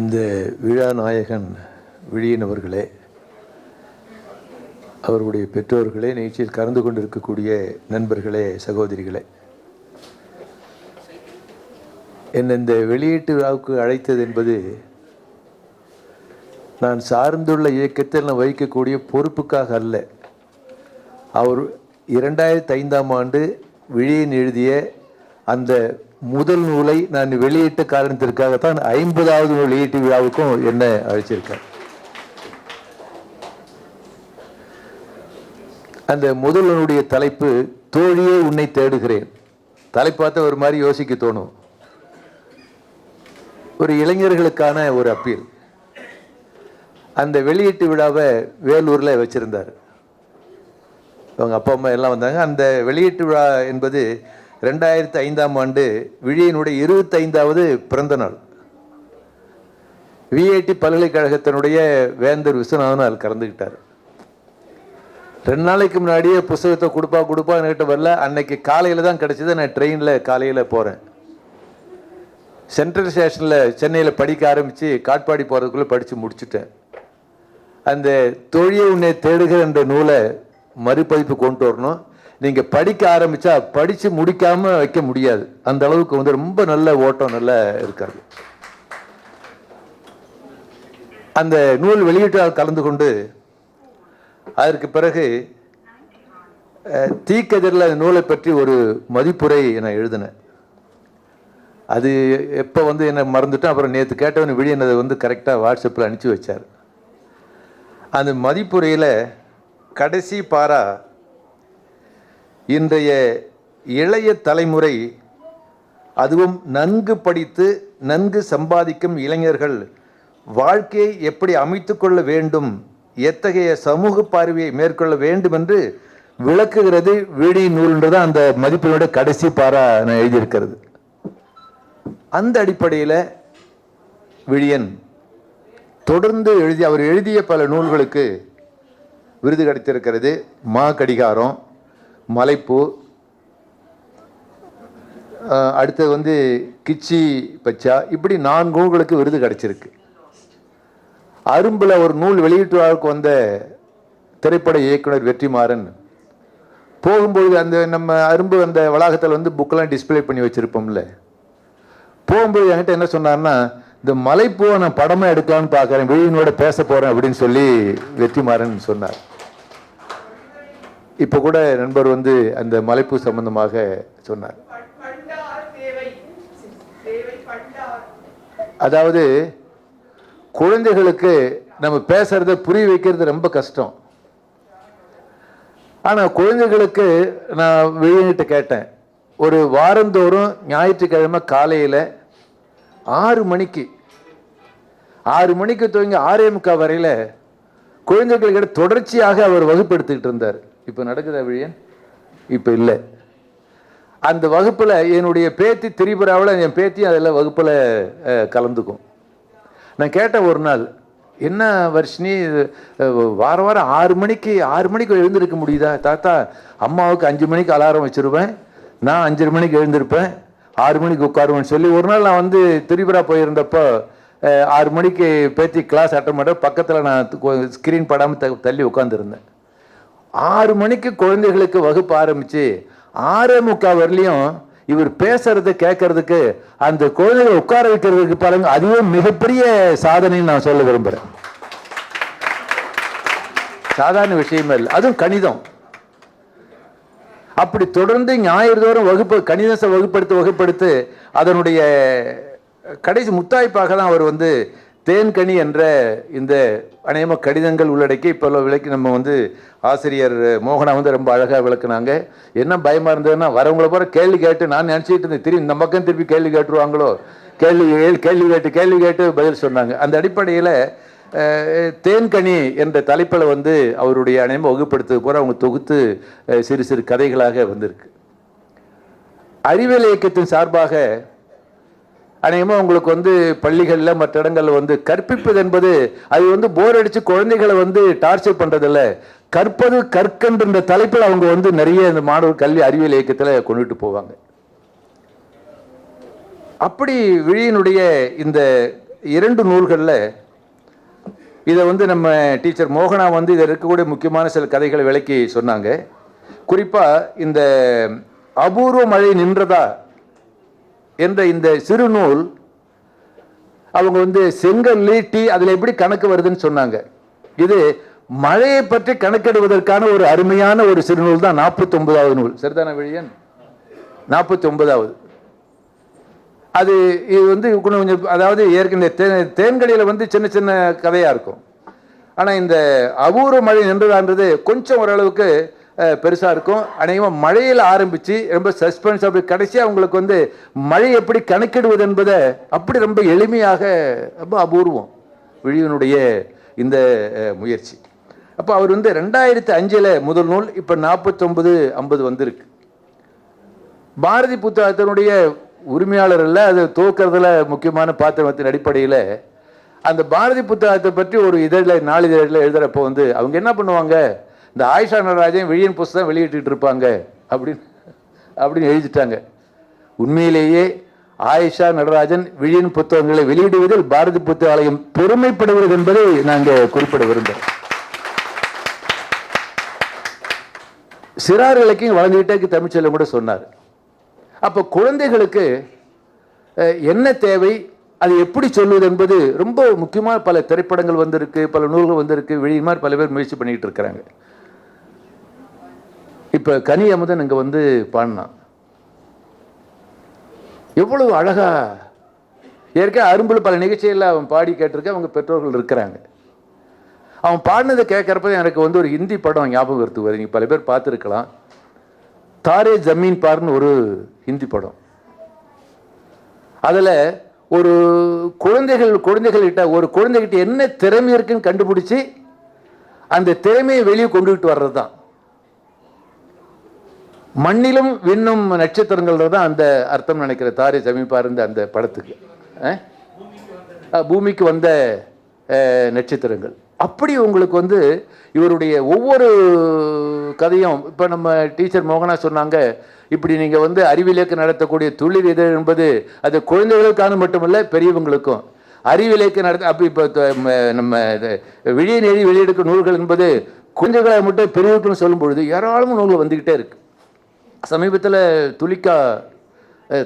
இந்த விழா நாயகன் விழியினவர்களே அவர்களுடைய பெற்றோர்களே நிகழ்ச்சியில் கலந்து கொண்டிருக்கக்கூடிய நண்பர்களே சகோதரிகளே. என்னை இந்த வெளியீட்டு விழாவுக்கு அழைத்தது என்பது நான் சார்ந்துள்ள இயக்கத்தில் நான் வகிக்கக்கூடிய பொறுப்புக்காக அல்ல. அவர் இரண்டாயிரத்தி ஐந்தாம் ஆண்டு விழியன் எழுதிய அந்த முதல் நூலை நான் வெளியிட்ட காரணத்திற்காகத்தான் ஐம்பதாவது வெளியீட்டு விழாவுக்கும் என்ன அழைச்சிருக்கேன் அந்த முதல் நூலுடைய தலைப்பு தோழியே உன்னை தேடுகிறேன். தலைப்பாத்த ஒரு மாதிரி யோசிக்க தோணும். ஒரு இளைஞர்களுக்கான ஒரு அப்பீல். அந்த வெளியீட்டு விழாவை வேலூரில் வச்சுருந்தார். அவங்க அப்பா அம்மா எல்லாம் வந்தாங்க. அந்த வெளியீட்டு விழா என்பது ரெண்டாயிரத்தி ஐந்தாம் ஆண்டு விழியினுடைய இருபத்தைந்தாவது பிறந்த நாள். விஐடி பல்கலைக்கழகத்தினுடைய வேந்தர் விஸ்வநாதன் அதில் கலந்துக்கிட்டார் ரெண்டு நாளைக்கு முன்னாடியே புஸ்தகத்தை கொடுப்பா கொடுப்பா என்கிட்ட வரல. அன்னைக்கு காலையில் தான் கிடச்சிது. நான் ட்ரெயினில் காலையில் போகிறேன் சென்ட்ரல் ஸ்டேஷனில் சென்னையில் படிக்க ஆரம்பித்து காட்பாடி போகிறதுக்குள்ளே படித்து முடிச்சுட்டேன். அந்த தொழியை உன்னை தேடுகிற என்ற நூலை மறுபதிப்பு கொண்டு வரணும். நீங்கள் படிக்க ஆரம்பித்தா படித்து முடிக்காமல் வைக்க முடியாது. அந்த அளவுக்கு வந்து ரொம்ப நல்ல ஓட்டம் நல்லா இருக்காது. அந்த நூல் வெளியீட்டால் கலந்து கொண்டு அதற்கு பிறகு தீக்கதிரில் அந்த நூலை பற்றி ஒரு மதிப்புரை நான் எழுதினேன். அது எப்போ வந்து என்னை மறந்துட்டேன். அப்புறம் நேற்று கேட்டவன் விழியன் அதை வந்து கரெக்டாக வாட்ஸ்அப்பில் அனுப்பிச்சி வச்சார். அந்த மதிப்புரையில் கடைசி பாரா இன்றைய இளைய தலைமுறை அதுவும் நன்கு படித்து நன்கு சம்பாதிக்கும் இளைஞர்கள் வாழ்க்கையை எப்படி அமைத்துக்கொள்ள வேண்டும் எத்தகைய சமூக பார்வையை மேற்கொள்ள வேண்டும் என்று விளக்குகிறது வீடி நூல்ன்றது அந்த மதிப்பினுடைய கடைசி பாரா நான் எழுதியிருக்கிறது. அந்த அடிப்படையில் விழியன் தொடர்ந்து எழுதி அவர் எழுதிய பல நூல்களுக்கு விருது கிடைத்திருக்கிறது. மா கடிகாரம் மலைப்பூ அடுத்தது வந்து கிச்சி பச்சா இப்படி நான்கு நூல்களுக்கு விருது கிடச்சிருக்கு. அரும்பில் ஒரு நூல் வெளியீட்டு வந்த திரைப்பட இயக்குனர் வெற்றிமாறன் போகும்பொழுது அந்த நம்ம அரும்பு அந்த வளாகத்தில் வந்து புக்கெல்லாம் டிஸ்ப்ளே பண்ணி வச்சுருப்போம்ல. போகும்போது என்கிட்ட என்ன சொன்னார்னா இந்த மலைப்பூவை நான் படமாக எடுக்கலான்னு பார்க்குறேன் வெளியினோட பேச போகிறேன் அப்படின்னு சொல்லி வெற்றிமாறன் சொன்னார். இப்போ கூட நண்பர் வந்து அந்த மலைப்பு சம்பந்தமாக சொன்னார். அதாவது குழந்தைகளுக்கு நம்ம பேசுறத புரிய வைக்கிறது ரொம்ப கஷ்டம். ஆனால் குழந்தைகளுக்கு நான் வெளியிட்டு கேட்டேன். ஒரு வாரந்தோறும் ஞாயிற்றுக்கிழமை காலையில் ஆறு மணிக்கு ஆறு மணிக்கு துவங்கி ஆறே முக்கால் வரையில் குழந்தைகளுக்கிட்ட தொடர்ச்சியாக அவர் வகுப்படுத்திக்கிட்டு இருந்தார். இப்போ நடக்குதா விழியன்? இப்போ இல்லை. அந்த வகுப்பில் என்னுடைய பேத்தி திரிபுராவில் என் பேத்தி அதில் வகுப்பில் கலந்துக்கும். நான் கேட்டேன் ஒரு நாள் என்ன வர்ஷினி வாரம் வாரம் ஆறு மணிக்கு ஆறு மணிக்கு எழுந்திருக்க முடியுதா? தாத்தா அம்மாவுக்கு அஞ்சு மணிக்கு அலாரம் வச்சிருவேன் நான் அஞ்சரை மணிக்கு எழுந்திருப்பேன். ஆறு மணிக்கு உட்காருவேன்னு சொல்லி ஒரு நாள் நான் வந்து திரிபுரா போயிருந்தப்போ ஆறு மணிக்கு பேத்தி கிளாஸ் அட்டன் பண்ணுறேன் பக்கத்தில் நான் ஸ்க்ரீன் படாமல் த தள்ளி உட்காந்துருந்தேன் ஆறு மணிக்கு குழந்தைகளுக்கு வகுப்பு ஆரம்பிச்சு ஆறே முக்கால் வரலையும் இவர் பேசுறதை கேட்கறதுக்கு அந்த குழந்தைகளை உட்கார வைக்கிறதுக்கு பாருங்க அதுவே மிகப்பெரிய சாதனைன்னு நான் சொல்ல விரும்புறேன். சாதாரண விஷயமே இல்லை அதுவும் கணிதம். அப்படி தொடர்ந்து ஞாயிறு தோறும் வகுப்பு கணிதத்தை வகுப்படுத்து வகுப்படுத்து அதனுடைய கடைசி முத்தாய்ப்பாக தான் அவர் வந்து தேன்கனி என்ற இந்த அநேக கடிதங்கள் உள்ளடக்கி இப்போ விளக்கி நம்ம வந்து ஆசிரியர் மோகனா வந்து ரொம்ப அழகாக விளக்குனாங்க. என்ன பயமாக இருந்ததுன்னா வரவங்கள போகிற கேள்வி கேட்டு நான் நினச்சிட்டு இருந்தேன் திரும்பி இந்த பக்கம் திருப்பி கேள்வி கேட்டுருவாங்களோ? கேள்வி கேள்- கேள்வி கேட்டு கேள்வி கேட்டு பதில் சொன்னாங்க. அந்த அடிப்படையில் தேன்கனி என்ற தலைப்பில் வந்து அவருடைய அனைவரும் வகுப்படுத்தது போல அவங்க தொகுத்து சிறு சிறு கதைகளாக வந்திருக்கு. அறிவியல் இயக்கத்தின் சார்பாக அநேகமாக உங்களுக்கு வந்து பள்ளிகளில் மற்ற இடங்களில் வந்து கற்பிப்பது என்பது அது வந்து போர் அடித்து குழந்தைகளை வந்து டார்ச்சர் பண்ணுறதில்ல கற்பது கற்கன்ற தலைப்பில் அவங்க வந்து நிறைய இந்த மாணவர் கல்வி அறிவியல் இயக்கத்தில் கொண்டுட்டு போவாங்க. அப்படி விழியினுடைய இந்த இரண்டு நூல்களில் இதை வந்து நம்ம டீச்சர் மோகனா வந்து இதில் இருக்கக்கூடிய முக்கியமான சில கதைகளை விளக்கி சொன்னாங்க. குறிப்பாக இந்த அபூர்வ மழை நின்றதா என்ற இந்த சிறு நூல் அவங்க வந்து செங்கல் லீட்டி அதில் எப்படி கணக்கு வருதுன்னு சொன்னாங்க. இது மழையை பற்றி கணக்கெடுவதற்கான ஒரு அருமையான ஒரு சிறுநூல் தான் நாற்பத்தி ஒன்பதாவது நூல். சரிதான விழியன்? நாற்பத்தி ஒன்பதாவது அது இது வந்து கொஞ்சம் கொஞ்சம் அதாவது ஏற்கனவே தே தேன்கடியில் வந்து சின்ன சின்ன கதையாக இருக்கும். ஆனால் இந்த அபூர்வ மழை நின்றதான்றது கொஞ்சம் ஓரளவுக்கு பெருசாக இருக்கும். அநேகமாக மழையில் ஆரம்பித்து ரொம்ப சஸ்பென்ஸ் அப்படி கடைசியாக அவங்களுக்கு வந்து மழை எப்படி கணக்கிடுவது என்பதை அப்படி ரொம்ப எளிமையாக ரொம்ப அபூர்வம் விழியனுடைய இந்த முயற்சி. அப்போ அவர் வந்து ரெண்டாயிரத்தி அஞ்சில் முதல் நூல் இப்போ நாற்பத்தொம்பது ஐம்பது வந்திருக்கு. பாரதி புத்தகத்தினுடைய உரிமையாளர் அதை அது முக்கியமான பாத்திரத்தின் அடிப்படையில். அந்த பாரதி புத்தகத்தை பற்றி ஒரு இதழில் நாளிதழில் எழுதுகிறப்போ வந்து அவங்க என்ன பண்ணுவாங்க? இந்த ஆயிஷா நடராஜன் விழியன் புஸ்தகம் வெளியிட்டு இருப்பாங்க அப்படின்னு அப்படின்னு எழுதிட்டாங்க. உண்மையிலேயே ஆயிஷா நடராஜன் விழியன் புத்தகங்களை வெளியிடுவதில் பாரதி புத்தகாலயம் பெருமைப்படுகிறது என்பதை நாங்கள் குறிப்பிட விரும்புகிறோம் சிறார் இலக்கியம் வழங்கிட்டே தமிழ்ச்செல்வம் கூட சொன்னார். அப்போ குழந்தைகளுக்கு என்ன தேவை அது எப்படி சொல்வது என்பது ரொம்ப முக்கியமாக பல திரைப்படங்கள் வந்திருக்கு பல நூல்கள் வந்திருக்கு வெளியுமாறு பல பேர் முயற்சி பண்ணிகிட்டு இருக்கிறாங்க. இப்போ கனி அமுதன் இங்கே வந்து பாடினான் எவ்வளவு அழகா ஏற்கனவே அரும்பில் பல நிகழ்ச்சிகளில் அவன் பாடி கேட்டிருக்க அவங்க பெற்றோர்கள் இருக்கிறாங்க. அவன் பாடினதை கேட்குறப்ப எனக்கு வந்து ஒரு ஹிந்தி படம் ஞாபகம் வருது வருது நீங்கள் பல பேர் பார்த்துருக்கலாம். தாரே ஜமீன் பார்னு ஒரு ஹிந்தி படம். அதில் ஒரு குழந்தைகள் குழந்தைகள்கிட்ட ஒரு குழந்தைகிட்ட என்ன திறமை இருக்குன்னு கண்டுபிடிச்சி அந்த திறமையை வெளியே கொண்டுகிட்டு வர்றது தான் மண்ணிலும் விண்ணும் நட்சத்திரங்கள் தான் அந்த அர்த்தம் நினைக்கிற தாரை சமீபா இருந்த அந்த படத்துக்கு. பூமிக்கு வந்த நட்சத்திரங்கள். அப்படி உங்களுக்கு வந்து இவருடைய ஒவ்வொரு கதையும் இப்போ நம்ம டீச்சர் மோகனா சொன்னாங்க இப்படி நீங்கள் வந்து அறிவியலுக்கு நடத்தக்கூடிய துளிர் இது என்பது அது குழந்தைகளுக்கான மட்டுமல்ல பெரியவங்களுக்கும். அறிவியலுக்கு நடத்த அப்படி இப்போ நம்ம இது விழிய நெறி வெளியெடுக்கும் நூல்கள் என்பது குழந்தைகளை மட்டும் பெரியவர்களுக்கும் சொல்லும் பொழுது ஏராளமான நூல்கள் வந்துக்கிட்டே இருக்கு. சமீபத்தில் துலிக்கா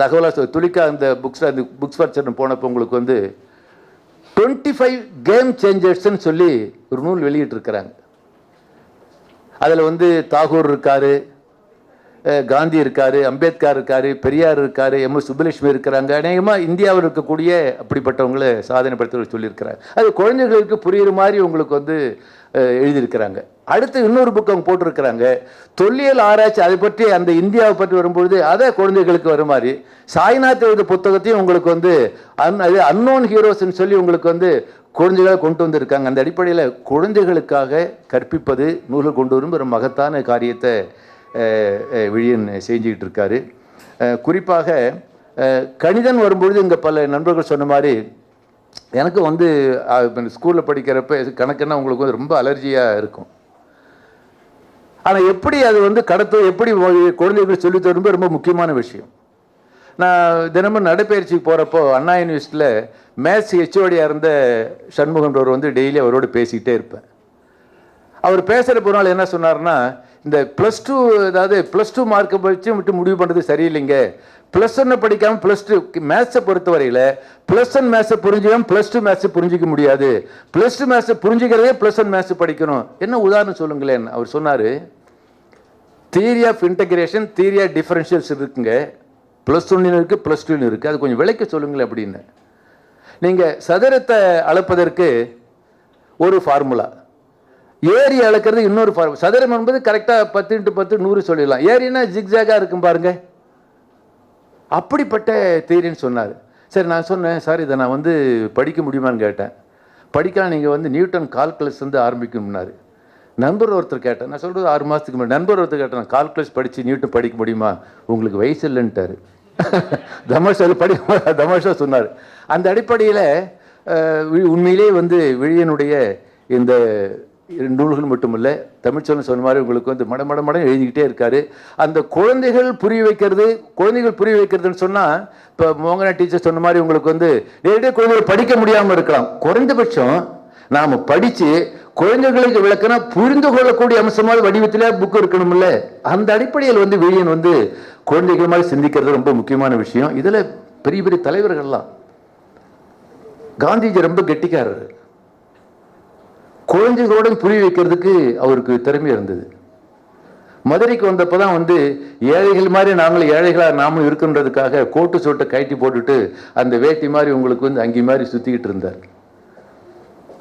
தகவலாக சொல் துலிக்கா அந்த புக்ஸில் அந்த புக்ஸ் பர்ச்சன் போனப்போ உங்களுக்கு வந்து டுவெண்ட்டி ஃபைவ் கேம் சேஞ்சர்ஸ்ன்னு சொல்லி ஒரு நூல் வெளியிட்டிருக்கிறாங்க. அதில் வந்து தாகூர் இருக்காரு காந்தி இருக்கார் அம்பேத்கர் இருக்கார் பெரியார் இருக்கார் எம். எஸ். சுப்புலட்சுமி இருக்கிறாங்க. அநேகமாக இந்தியாவில் இருக்கக்கூடிய அப்படிப்பட்டவங்களை சாதனை படுத்த சொல்லியிருக்கிறாங்க அது குழந்தைகளுக்கு புரியுற மாதிரி உங்களுக்கு வந்து எழுதியிருக்கிறாங்க. அடுத்து இன்னொரு புக் அவங்க போட்டிருக்கிறாங்க. தொல்லியல் ஆராய்ச்சி அதை பற்றி அந்த இந்தியாவை பற்றி வரும்பொழுது அதை குழந்தைகளுக்கு வர மாதிரி சாய்நாத் எழுத புத்தகத்தையும் உங்களுக்கு வந்து அன் அது அன்னோன் ஹீரோஸ்ன்னு சொல்லி உங்களுக்கு வந்து குழந்தைகளை கொண்டு வந்திருக்காங்க. அந்த அடிப்படையில் குழந்தைகளுக்காக கற்பிப்பது நூல்கள் கொண்டு வரும் ஒரு மகத்தான காரியத்தை விழியன் செஞ்சுக்கிட்டு இருக்காரு. குறிப்பாக கணிதன் வரும்பொழுது இங்கே பல நண்பர்கள் சொன்ன மாதிரி எனக்கு வந்து ஸ்கூலில் படிக்கிறப்ப கணக்குன்னா உங்களுக்கு வந்து ரொம்ப அலர்ஜியாக இருக்கும். ஆனால் எப்படி அது வந்து கடத்து எப்படி குழந்தைகளுக்கு சொல்லித் தரும்போது ரொம்ப முக்கியமான விஷயம். நான் தினமும் நடைப்பயிற்சிக்கு போகிறப்போ அண்ணா யூனிவர்சிட்டியில் மேத்ஸ் ஹெச்ஓடியாக இருந்த சண்முகன்றவர் வந்து டெய்லி அவரோடு பேசிக்கிட்டே இருப்பேன். அவர் பேசுகிற நாள் என்ன சொன்னார்னா இந்த ப்ளஸ் டூ அதாவது ப்ளஸ் டூ மார்க்கை வச்சு விட்டு முடிவு பண்ணுறது சரியில்லைங்க. ப்ளஸ் ஒன்னை படிக்காமல் ப்ளஸ் டூ மேத்ஸை பொறுத்தவரையில் ப்ளஸ் ஒன் மேத்ஸை புரிஞ்சுக்காம ப்ளஸ் டூ மேத்ஸை புரிஞ்சிக்க முடியாது. ப்ளஸ் டூ மேத்ஸை புரிஞ்சுக்கிறதே ப்ளஸ் ஒன் மேத்ஸ் படிக்கணும். என்ன உதாரணம் சொல்லுங்களேன் அவர் சொன்னார். Theory of integration theory of differentials இருக்குங்க. ப்ளஸ் ஒன்னு இருக்குது ப்ளஸ் டூன்னு இருக்குது அது கொஞ்சம் விளக்க சொல்லுங்களேன் அப்படின்னு. நீங்கள் சதுரத்தை அளப்பதற்கு ஒரு ஃபார்முலா ஏரி அளக்கிறது இன்னொரு ஃபார்ம் சதுரம் என்பது கரெக்டாக பத்து இன்ட்டு பத்து நூறு சொல்லிடலாம். ஏரினா ஜிக்ஜாகாக இருக்கும் பாருங்க. அப்படிப்பட்ட தேரின்னு சொன்னார். சரி நான் சொன்னேன் சார் இதை நான் வந்து படிக்க முடியுமான்னு கேட்டேன். படிக்கலாம் நீங்கள் வந்து நியூட்டன் கால்குலஸ் வந்து ஆரம்பிக்கணும்னாரு நண்பர் ஒருத்தர் கேட்டேன். நான் சொல்கிறது ஆறு மாதத்துக்கு முன்னாடி. நண்பர் ஒருத்தர் கேட்டேன் நான் கால்குலஸ் படித்து நியூட்டன் படிக்க முடியுமா? உங்களுக்கு வயசு இல்லைன்ட்டாரு. தமாஷாவில் படி தமாஷா சொன்னார். அந்த அடிப்படையில் உண்மையிலே வந்து விழியனுடைய இந்த நூல்கள் மட்டுமல்ல தமிழ்ச்சொல்லம் சொன்ன மாதிரி உங்களுக்கு வந்து மட மட மடம் எழுதிக்கிட்டே இருக்கார். அந்த குழந்தைகள் புரிய வைக்கிறது குழந்தைகள் புரிய வைக்கிறதுன்னு சொன்னால் இப்போ மோகனா டீச்சர் சொன்ன மாதிரி உங்களுக்கு வந்து நேரடியாக குழந்தைகள் படிக்க முடியாமல் இருக்கலாம். குறைந்தபட்சம் நாம படித்து குழந்தைகளுக்கு விளக்கினா புரிந்து கொள்ளக்கூடிய அம்சமான வடிவத்தில் புக் இருக்கணும்ல. அந்த அடிப்படையில் வந்து விழியன் வந்து குழந்தைகள் மாதிரி சிந்திக்கிறது ரொம்ப முக்கியமான விஷயம். இதில் பெரிய பெரிய தலைவர்கள்லாம் காந்திஜி ரொம்ப கெட்டிக்காரர். குழந்தைகளோட புரிய வைக்கிறதுக்கு அவருக்கு திறமை இருந்தது. மதுரைக்கு வந்தப்போ தான் வந்து ஏழைகள் மாதிரி நாங்களும் ஏழைகளாக நாமும் இருக்குன்றதுக்காக கோட்டு சோட்டை கழட்டி போட்டுட்டு அந்த வேட்டி மாதிரி உங்களுக்கு வந்து அங்கே மாதிரி சுற்றிக்கிட்டு இருந்தார்.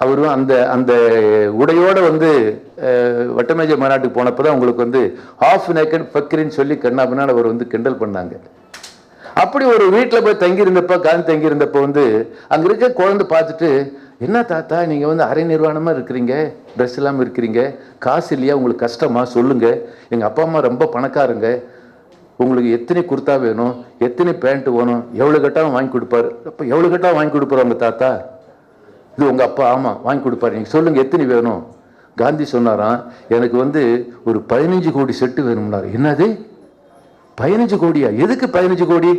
அவரும் அந்த அந்த உடையோட வந்து வட்டமேஜ மாநாட்டுக்கு போனப்போ தான் உங்களுக்கு வந்து ஆஃப் நேக்கட் ஃபக்கரின்னு சொல்லி கண்ணாபினால் அவர் வந்து கிண்டல் பண்ணாங்க. அப்படி ஒரு வீட்டில் போய் தங்கியிருந்தப்போ காந்தி தங்கியிருந்தப்போ வந்து அங்கே இருக்க குழந்தை பார்த்துட்டு என்ன தாத்தா நீங்கள் வந்து அரை நிர்வாணமாக இருக்கிறீங்க? ட்ரெஸ் இல்லாமல் இருக்கிறீங்க? காசு இல்லையா? உங்களுக்கு கஷ்டமா? சொல்லுங்க. எங்கள் அப்பா அம்மா ரொம்ப பணக்காரங்க. உங்களுக்கு எத்தனை குர்த்தா வேணும்? எத்தனை பேண்ட் வேணும்? எவ்வளோ கட்டாலும் வாங்கி கொடுப்பாரு? அப்போ எவ்வளோ கட்டா வாங்கி கொடுப்பாரு தாத்தா? இது உங்கள் அப்பா ஆமாம் வாங்கி கொடுப்பாரு. நீங்கள் சொல்லுங்கள் எத்தனை வேணும்? காந்தி சொன்னாராம் எனக்கு வந்து ஒரு பதினஞ்சு கோடி செட்டு வேணும்னாரு. என்னது? பதினஞ்சு கோடியா? எதுக்கு பதினஞ்சு கோடி?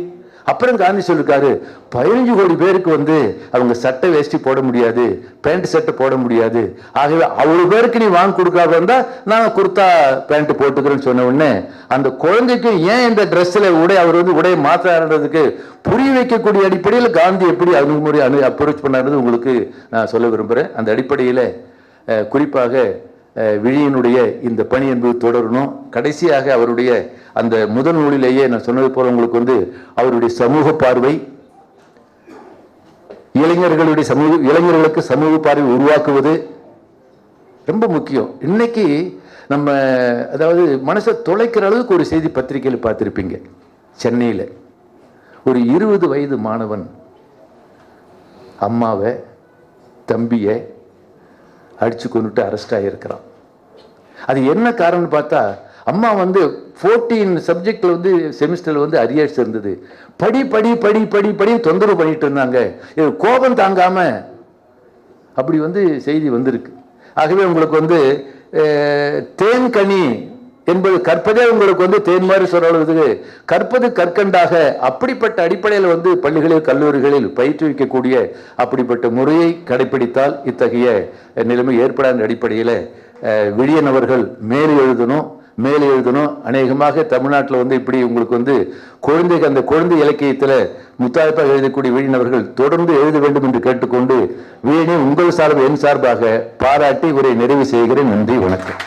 அப்புறம் காந்தி சொல்லிருக்காரு பதினஞ்சு கோடி பேருக்கு வந்து அவங்க சட்டை வேஷ்டி போட முடியாது பேண்ட் சட்டை போட முடியாது. ஆகவே அவ்வளவு பேருக்கு நீ வாங்கி கொடுக்காத இருந்தா நான் குர்த்தா பேண்ட் போட்டுக்கிறேன்னு சொன்ன உடனே அந்த குழந்தைக்கு ஏன் இந்த ட்ரெஸ்ல உடை அவர் வந்து உடையை மாற்றாருன்றதுக்கு புரிய வைக்கக்கூடிய அடிப்படையில் காந்தி எப்படி அணுகுமுறை அணு அப்ரோச் பண்ணாருன்னு உங்களுக்கு நான் சொல்ல விரும்புகிறேன் அந்த அடிப்படையில் குறிப்பாக விழியினுடைய இந்த பணி என்பது தொடரணும். கடைசியாக அவருடைய அந்த முதல் நூலிலேயே நான் சொன்னது போல உங்களுக்கு வந்து அவருடைய சமூக பார்வை இளைஞர்களுடைய சமூக இளைஞர்களுக்கு சமூக பார்வை உருவாக்குவது ரொம்ப முக்கியம். இன்னைக்கு நம்ம அதாவது மனசை தொலைக்கிற அளவுக்கு ஒரு செய்தி பத்திரிகையில் பார்த்துருப்பீங்க. சென்னையில். ஒரு இருபது வயது மாணவன் அம்மாவை தம்பியை அடித்து கொண்டுட்டு அரெஸ்ட் ஆகியிருக்கிறான் அது என்ன காரணம்னு பார்த்தா அம்மா வந்து ஃபோர்டீன் சப்ஜெக்டில் வந்து செமிஸ்டரில் வந்து அரியர்ஸ் இருந்தது படி படி படி படி படி தொந்தரவு பண்ணிட்டு இருந்தாங்க. இது கோபம் தாங்காமல் அப்படி வந்து செய்தி வந்திருக்கு. ஆகவே உங்களுக்கு வந்து தேன் தேன்கனி என்பது கற்பதே உங்களுக்கு வந்து தேன்மாரி மாதிரி கற்பது கற்கண்டாக அப்படிப்பட்ட அடிப்படையில் வந்து பள்ளிகளில் கல்லூரிகளில் பயிற்றுவிக்கக்கூடிய அப்படிப்பட்ட முறையை கடைபிடித்தால் இத்தகைய நிலைமை ஏற்படாத அடிப்படையில் அஹ், மேல் எழுதணும் மேல் எழுதணும். அநேகமாக தமிழ்நாட்டில் வந்து இப்படி உங்களுக்கு வந்து குழந்தைக்கு அந்த குழந்தை இலக்கியத்தில் முத்தாய்ப்பாக எழுதக்கூடிய விழியனவர்கள் தொடர்ந்து எழுத வேண்டும் என்று கேட்டுக்கொண்டு வீணை உங்கள் சார்பு என் சார்பாக பாராட்டி உரை நிறைவு செய்கிறேன். நன்றி வணக்கம்.